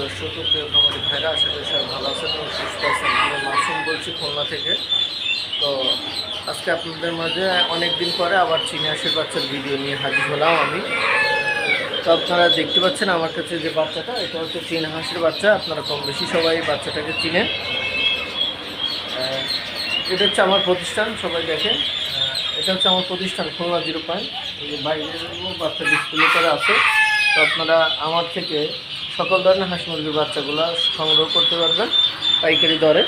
দর্শক, প্রিয় খামারি ভাইরা, আশা করি সবাই ভালো আছেন এবং সুস্থ আছেন। আমি মাসুম বলছি খুলনা থেকে। তো আজকে আপনাদের মাঝে অনেক দিন পরে আবার চিনি হাঁসের বাচ্চার ভিডিও নিয়ে হাজির হলাম আমি। তো আপনারা দেখতে পাচ্ছেন আমার কাছে যে বাচ্চাটা, এটা হচ্ছে চীন হাঁসের বাচ্চা আপনারা কম বেশি সবাই বাচ্চাটাকে চিনেন। এটা হচ্ছে আমার প্রতিষ্ঠান, সবাই দেখেন। এটা হচ্ছে আমার প্রতিষ্ঠান, খুলনা জিরো পয়েন্ট। বাইরের বাচ্চা ডিসপ্লে করা আছে। তো আপনারা আমার থেকে সকল ধরনের হাঁস মুরগির বাচ্চাগুলো সংগ্রহ করতে পারবেন পাইকারি দরে।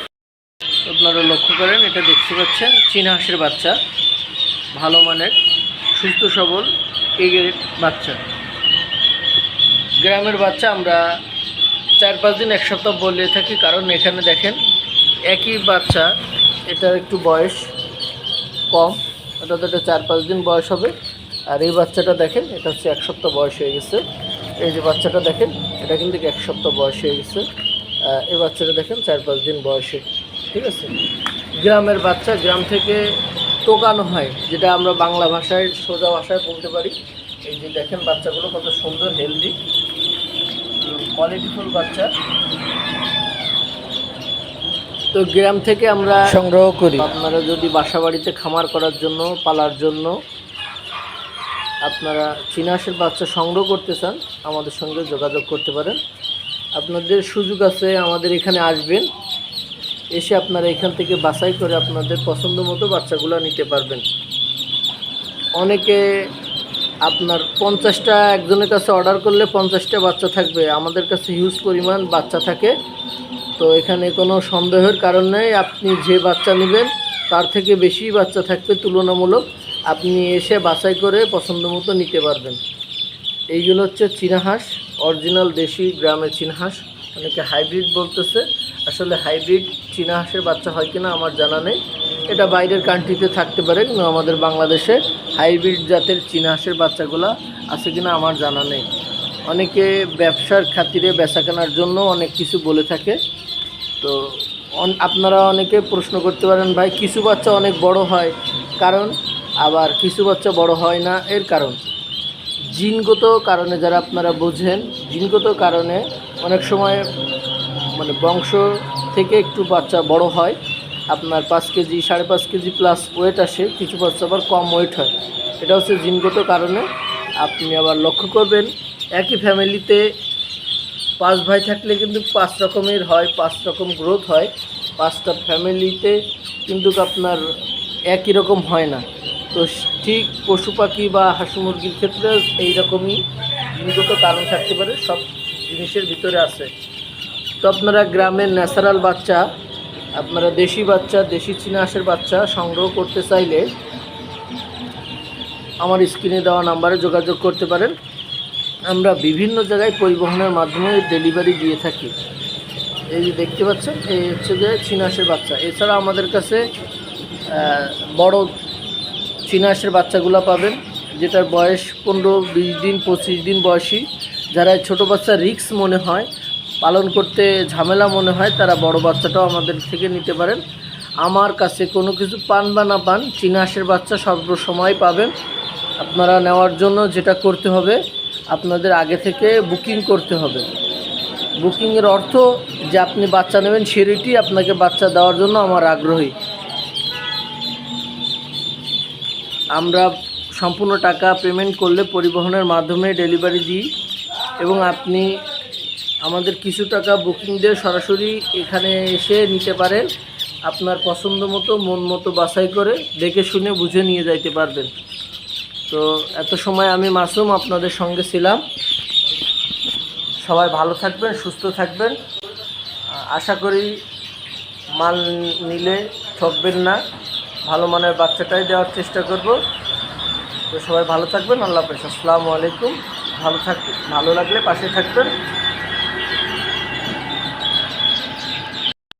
আপনারা লক্ষ্য করেন, এটা দেখতে পাচ্ছেন, চীনা হাঁসের বাচ্চা। ভালো মানের, সুস্থ, সবল এগের বাচ্চা। গ্রামের বাচ্চা আমরা চার, পাঁচ দিন, এক সপ্তাহ বলে থাকি, কারণ এখানে দেখেন একই বাচ্চা, এটার একটু বয়স কম তো এটা চার, পাঁচ দিন বয়স হবে। আর এই বাচ্চাটা দেখেন, এটা হচ্ছে এক সপ্তাহ বয়স হয়ে গেছে। এই যে বাচ্চাটা দেখেন এটা কিন্তু এক সপ্তাহ বয়স হয়ে গেছে। এই বাচ্চাটা দেখেন চার পাঁচ দিন বয়সে ঠিক আছে? গ্রামের বাচ্চা গ্রাম থেকে টোকানো হয় যেটা আমরা বাংলা ভাষায় সোজা ভাষায় বলতে পারি। এই যে দেখেন বাচ্চাগুলো কত সুন্দর হেলদি কোয়ালিটিফুল বাচ্চা। তো গ্রাম থেকে আমরা সংগ্রহ করি। আপনারা যদি বাসা বাড়িতে খামার করার জন্য পালার জন্য আপনারা চিনাসের বাচ্চা সংগ্রহ করতে চান, আমাদের সঙ্গে যোগাযোগ করতে পারেন। আপনাদের সুযোগ আছে, আমাদের এখানে আসবেন। এসে আপনারা এখান থেকে বাছাই করে আপনাদের পছন্দ মতো বাচ্চাগুলো নিতে পারবেন। অনেকে আপনার পঞ্চাশটা, একজনের কাছে অর্ডার করলে পঞ্চাশটা বাচ্চা থাকবে। আমাদের কাছে হিউজ পরিমাণ বাচ্চা থাকে। তো এখানে কোনো সন্দেহের কারণ নেই, আপনি যে বাচ্চা নেবেন, তার থেকে বেশি বাচ্চা থাকবে তুলনামূলক। আপনি এসে বাছাই করে পছন্দ মতো নিতে পারবেন। এইগুলো হচ্ছে চীনা হাঁস অরিজিনাল দেশি গ্রামের চীনা হাঁস অনেকে হাইব্রিড বলতেছে। আসলে হাইব্রিড চীনা হাঁসের বাচ্চা হয় কিনা আমার জানা নেই। এটা বাইরের কান্ট্রিতে থাকতে পারে, কিন্তু আমাদের বাংলাদেশে হাইব্রিড জাতের চীনা হাঁসের বাচ্চাগুলো আছে কিনা আমার জানা নেই। অনেকে ব্যবসার খাতিরে বেচা কেনার জন্য অনেক কিছু বলে থাকে। তো আপনারা অনেকে প্রশ্ন করতে পারেন, ভাই, কিছু বাচ্চা অনেক বড় হয়। কারণ আবার কিছু বাচ্চা বড় হয় না, এর কারণ? জিনগত কারণে যারা আপনারা বোঝেন, জিনগত কারণে অনেক সময় মানে বংশ থেকে একটু বাচ্চা বড় হয়, আপনার পাঁচ কেজি, সাড়ে পাঁচ কেজি প্লাস ওয়েট আসে, কিছু বাচ্চা আবার কম ওয়েট হয়। এটা হচ্ছে জিনগত কারণে। আপনি আবার লক্ষ্য করবেন, একই ফ্যামিলিতে পাঁচ ভাই থাকলে কিন্তু পাঁচ রকমের হয়, পাঁচ রকম গ্রোথ হয়। পাঁচটা ফ্যামিলিতে কিন্তু আপনার একই রকম হয় না। তো ঠিক পশু পাখি বা হাঁসু মুরগির ক্ষেত্রে এইরকমই জিনগত কারণ থাকতে পারে, সব জিনিসের ভিতরে আছে। তো আপনারা গ্রামের ন্যাচারাল বাচ্চা, আপনারা দেশি বাচ্চা, দেশি চীনা বাচ্চা সংগ্রহ করতে চাইলে আমার স্ক্রিনে দেওয়া নাম্বারে যোগাযোগ করতে পারেন। আমরা বিভিন্ন জায়গায় পরিবহনের মাধ্যমে ডেলিভারি দিয়ে থাকি। এই যে দেখতে পাচ্ছেন, এই হচ্ছে যে চিনাসের বাচ্চা। এছাড়া আমাদের কাছে বড় চিনাসের বাচ্চাগুলো পাবেন, যেটার বয়স পনেরো, বিশ দিন, পঁচিশ দিন বয়সী। যারা ছোট বাচ্চা রিক্স মনে হয়, পালন করতে ঝামেলা মনে হয়, তারা বড় বাচ্চাটাও আমাদের থেকে নিতে পারেন। আমার কাছে কোনো কিছু পান বা না পান চিনাসের বাচ্চা সর্বসময় পাবেন। আপনারা নেওয়ার জন্য যেটা করতে হবে, আপনাদের আগে থেকে বুকিং করতে হবে। বুকিংয়ের অর্থ যে আপনি বাচ্চা নেবেন, সেটি আপনাকে বাচ্চা দেওয়ার জন্য আমার আগ্রহী। আমরা সম্পূর্ণ টাকা পেমেন্ট করলে পরিবহনের মাধ্যমে ডেলিভারি দিই এবং আপনি আমাদের কিছু টাকা বুকিং দিয়ে সরাসরি এখানে এসে নিতে পারেন। আপনার পছন্দ মতো, মন মতো বাছাই করে দেখে শুনে বুঝে নিয়ে যাইতে পারবেন। তো এত সময় আমি মাসুম আপনাদের সঙ্গে ছিলাম। সবাই ভালো থাকবেন, সুস্থ থাকবেন। আশা করি মাল নিলে ঠকবেন না। ভালো মানের বাচ্চাটাই দেওয়ার চেষ্টা করব। তো সবাই ভালো থাকবেন, আল্লাহ হাফেজ। আসসালামু আলাইকুম। ভালো থাক ভালো লাগলে পাশে থাকবেন।